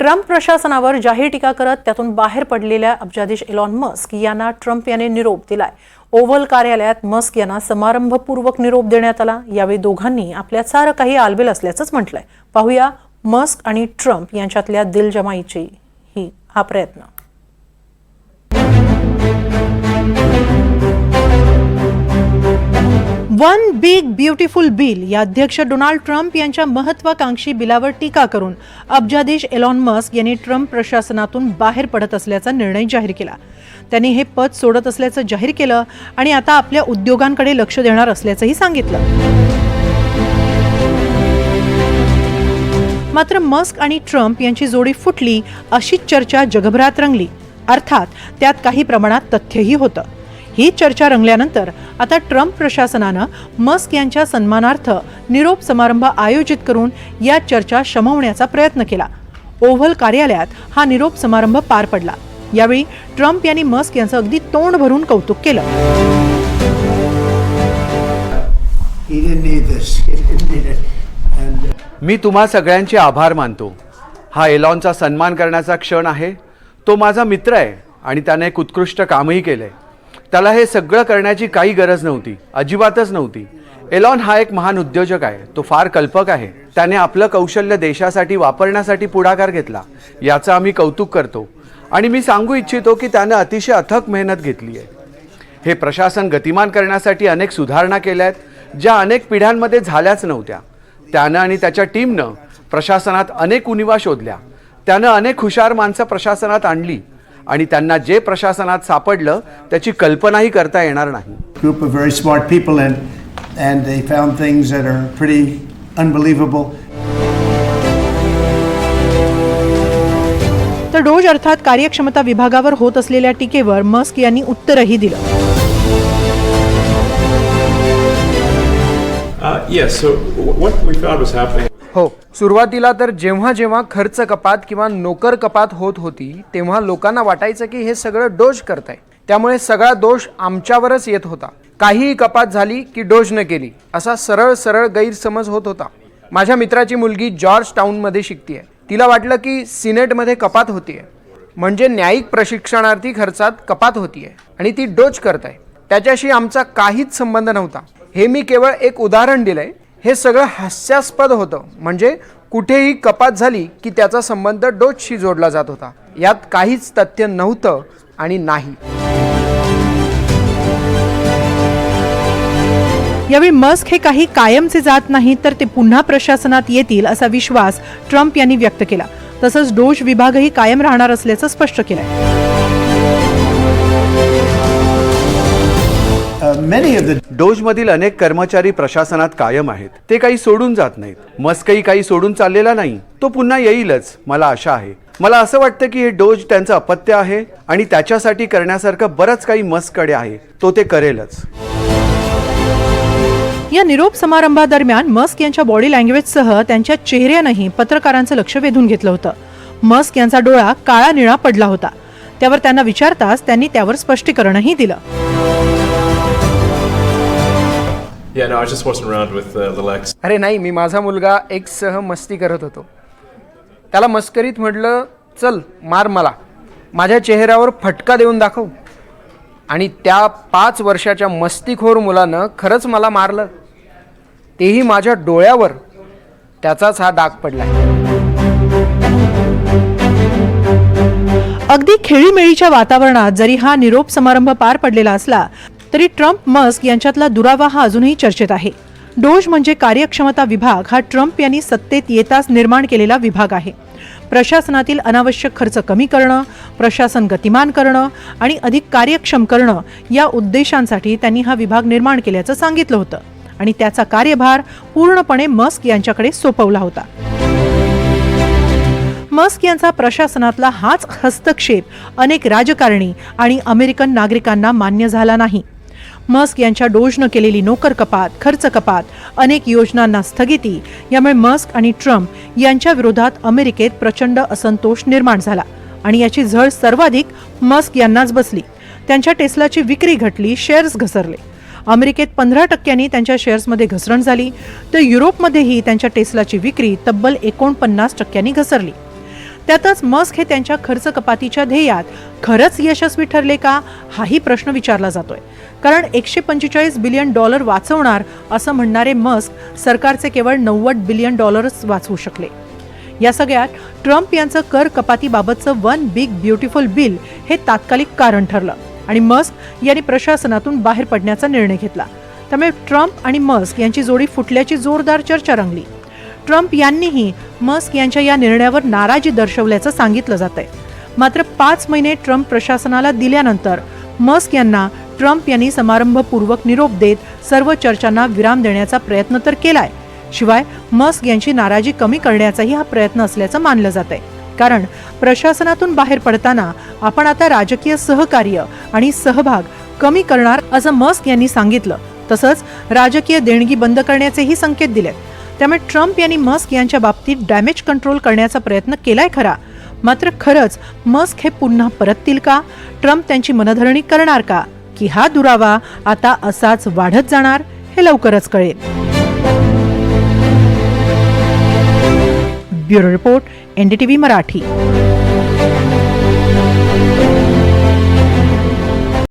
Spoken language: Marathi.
ट्रम्प प्रशासनावर जाहीर टीका करत त्यातून बाहेर पडलेल्या अब्जाधीश इलॉन मस्क यांना ट्रम्प याने निरोप दिलाय. ओव्हल कार्यालयात मस्क यांना समारंभपूर्वक निरोप देण्यात आला. यावेळी दोघांनी आपल्यात सारं काही आलबेल असल्याचंच म्हटलंय. पाहूया मस्क आणि ट्रम्प यांच्यातल्या दिलजमाईची ही हा प्रयत्न. वन बिग ब्युटिफुल बिल या अध्यक्ष डोनाल्ड ट्रम्प यांच्या महत्वाकांक्षी बिलावर टीका करून अब्जाधीश एलॉन मस्क यांनी ट्रम्प प्रशासनातून बाहेर पडत असल्याचा निर्णय जाहीर केला. त्यांनी हे पद सोडत असल्याचं जाहीर केलं आणि आता आपल्या उद्योगांकडे लक्ष देणार असल्याचंही सांगितलं. मात्र मस्क आणि ट्रम्प यांची जोडी फुटली अशीच चर्चा जगभरात रंगली. अर्थात त्यात काही प्रमाणात तथ्यही होतं. ही चर्चा रंगल्यानंतर आता ट्रम्प प्रशासनानं मस्क यांच्या सन्मानार्थ निरोप समारंभ आयोजित करून या चर्चा शमवण्याचा प्रयत्न केला. ओव्हल कार्यालयात हा निरोप समारंभ पार पडला. यावेळी ट्रम्प यांनी मस्क यांचं अगदी तोंड भरून कौतुक केलं. मी तुम्हा सगळ्यांचे आभार मानतो. हा एलॉनचा सन्मान करण्याचा क्षण आहे. तो माझा मित्र आहे आणि त्याने एक उत्कृष्ट कामही केलं आहे त्याला हे सगळं करण्याची काही गरज नव्हती अजिबातच नव्हती. एलॉन हा एक महान उद्योजक आहे तो फार कल्पक आहे. त्याने आपलं कौशल्य देशासाठी वापरण्यासाठी पुढाकार घेतला याचं आम्ही कौतुक करतो. आणि मी सांगू इच्छितो की त्यानं अतिशय अथक मेहनत घेतली आहे. हे प्रशासन गतिमान करण्यासाठी अनेक सुधारणा केल्या आहेत ज्या अनेक पिढ्यांमध्ये झाल्याच नव्हत्या. त्यानं आणि त्याच्या टीमनं प्रशासनात अनेक उनिवा शोधल्या. त्यानं अनेक हुशार माणसं प्रशासनात आणली. आणि त्यांना जे प्रशासनात सापडलं त्याची कल्पनाही करता येणार नाही. तर डोज अर्थात कार्यक्षमता विभागावर होत असलेल्या टीकेवर मस्क यांनी उत्तरही दिलं. Uh yes yeah, so what we found was happening हो. सुरुवातीला तर जेव्हा जेव्हा खर्च कपात किंवा नोकर कपात होत होती तेव्हा लोकांना वाटायचं की हे सगळं डोज करताय. त्यामुळे सगळा दोष आमच्यावरच येत होता. काहीही कपात झाली की डोज न केली असा सरळ सरळ गैरसमज होत होता. माझ्या मित्राची मुलगी जॉर्ज टाऊनमध्ये शिकतीये. तिला वाटलं की सिनेटमध्ये कपात होतीये. म्हणजे न्यायिक प्रशिक्षणार्थी खर्चात कपात होतीये आणि ती डोज करताय. त्याच्याशी आमचा काहीच संबंध नव्हता. हे मी केवळ एक उदाहरण दिलंय. हे सगळं हास्यास्पद होतं. म्हणजे कुठेही कपात झाली की त्याचा संबंध डोजशी जोडला जात होता. यात काहीच तथ्य नव्हतं आणि नाही. यावेळी मस्क हे काही कायमचे जात नाही तर ते पुन्हा प्रशासनात येतील असा विश्वास ट्रम्प यांनी व्यक्त केला. तसंच डोज विभागही कायम राहणार असल्याचं स्पष्ट केलंय. डोजमधील अनेक कर्मचारी प्रशासनात कायम आहेत. ते काही सोडून जात नाहीत. मस्कही काही सोडून चाललेला नाही. तो पुन्हा येईलच मला आशा आहे. मला असं वाटतं की हे डोज त्यांचं अपत्य आहे आणि त्याच्यासाठी करण्यासारखं बरंच काही मस्ककडे आहे. तो ते करेलच. या निरोप समारंभादरम्यान मस्क यांच्या बॉडी लँग्वेजसह त्यांच्या चेहऱ्यानंही पत्रकारांचं लक्ष वेधून घेतलं होतं. मस्क यांचा डोळा काळा निळा पडला होता. त्यावर त्यांना विचारताच त्यांनी त्यावर स्पष्टीकरणही दिलं. Yeah, no, I just wasn't around with uh. अरे नाही मी माझा मुलगा एक सह मस्ती करत होतो. त्याला मस्करीत म्हटलं चल मार मला. माझ्या चेहऱ्यावर फटका देऊन दाखव. आणि त्या पाच वर्षाच्या मस्तीखोर मुलानं खरंच मला मारलं. तेही माझ्या डोळ्यावर. त्याचाच हा डाग पडला. अगदी खेळीमेळीच्या वातावरणात जरी हा निरोप समारंभ पार पडलेला असला तरी ट्रम्प मस्क यांच्यातला दुरावा हा अजूनही चर्चेत आहे. डोज म्हणजे कार्यक्षमता विभाग हा ट्रम्प यांनी सत्तेत येताच निर्माण केलेला विभाग आहे. प्रशासनातील अनावश्यक खर्च कमी करणं प्रशासन गतिमान करणं आणि अधिक कार्यक्षम करणं या उद्देशांसाठी त्यांनी हा विभाग निर्माण केल्याचं सांगितलं होतं आणि त्याचा कार्यभार पूर्णपणे मस्क यांच्याकडे सोपवला होता. मस्क यांचा प्रशासनातला हाच हस्तक्षेप अनेक राजकारणी आणि अमेरिकन नागरिकांना मान्य झाला नाही. मस्क यांच्या डोजनं केलेली नोकर कपात खर्च कपात अनेक योजनांना स्थगिती. यामुळे मस्क आणि ट्रम्प यांच्या विरोधात अमेरिकेत प्रचंड असंतोष निर्माण झाला आणि याची झळ सर्वाधिक मस्क यांनाच बसली. त्यांच्या टेस्लाची विक्री घटली शेअर्स घसरले. अमेरिकेत पंधरा टक्क्यांनी त्यांच्या शेअर्समध्ये घसरण झाली. तर युरोपमध्येही त्यांच्या टेस्लाची विक्री तब्बल एकोणपन्नास टक्क्यांनी घसरली. त्यातच मस्क हे त्यांच्या खर्च कपातीच्या ध्येयात खरंच यशस्वी ठरले का हाही प्रश्न विचारला जातोय. कारण एकशे पंचेचाळीस बिलियन डॉलर वाचवणार असं म्हणणारे मस्क सरकारचे केवळ नव्वद बिलियन डॉलरच वाचवू शकले. या सगळ्यात ट्रम्प यांचं कर कपातीबाबतचं वन बिग ब्युटिफुल बिल हे तात्कालिक कारण ठरलं आणि मस्क यांनी प्रशासनातून बाहेर पडण्याचा निर्णय घेतला. त्यामुळे ट्रम्प आणि मस्क यांची जोडी फुटल्याची जोरदार चर्चा रंगली. ट्रम्प यांनीही मस्क यांच्या या निर्णयावर नाराजी दर्शवल्याचं सांगितलं जात आहे मात्र पाच महिने ट्रम्प प्रशासनाला दिल्यानंतर मस्क यांना ट्रम्प यांनी समारंभपूर्वक निरोप देत सर्व चर्चांना विराम देण्याचा प्रयत्न तर केलाय. शिवाय मस्क यांची नाराजी कमी करण्याचाही हा प्रयत्न असल्याचं मानलं जात आहे कारण प्रशासनातून बाहेर पडताना आपण आता राजकीय सहकार्य आणि सहभाग कमी करणार असं मस्क यांनी सांगितलं. तसंच राजकीय देणगी बंद करण्याचेही संकेत दिलेत. त्यामुळे ट्रम्प यांनी मस्क यांच्या बाबतीत डॅमेज कंट्रोल करण्याचा प्रयत्न केलाय खरा. मात्र खरंच मस्क हे पुन्हा परततील का? ट्रम्प त्यांची मनधरणी करणार का? की हा दुरावा आता असाच वाढत जाणार हे लवकरच कळेल. Bureau report NDTV Marathi.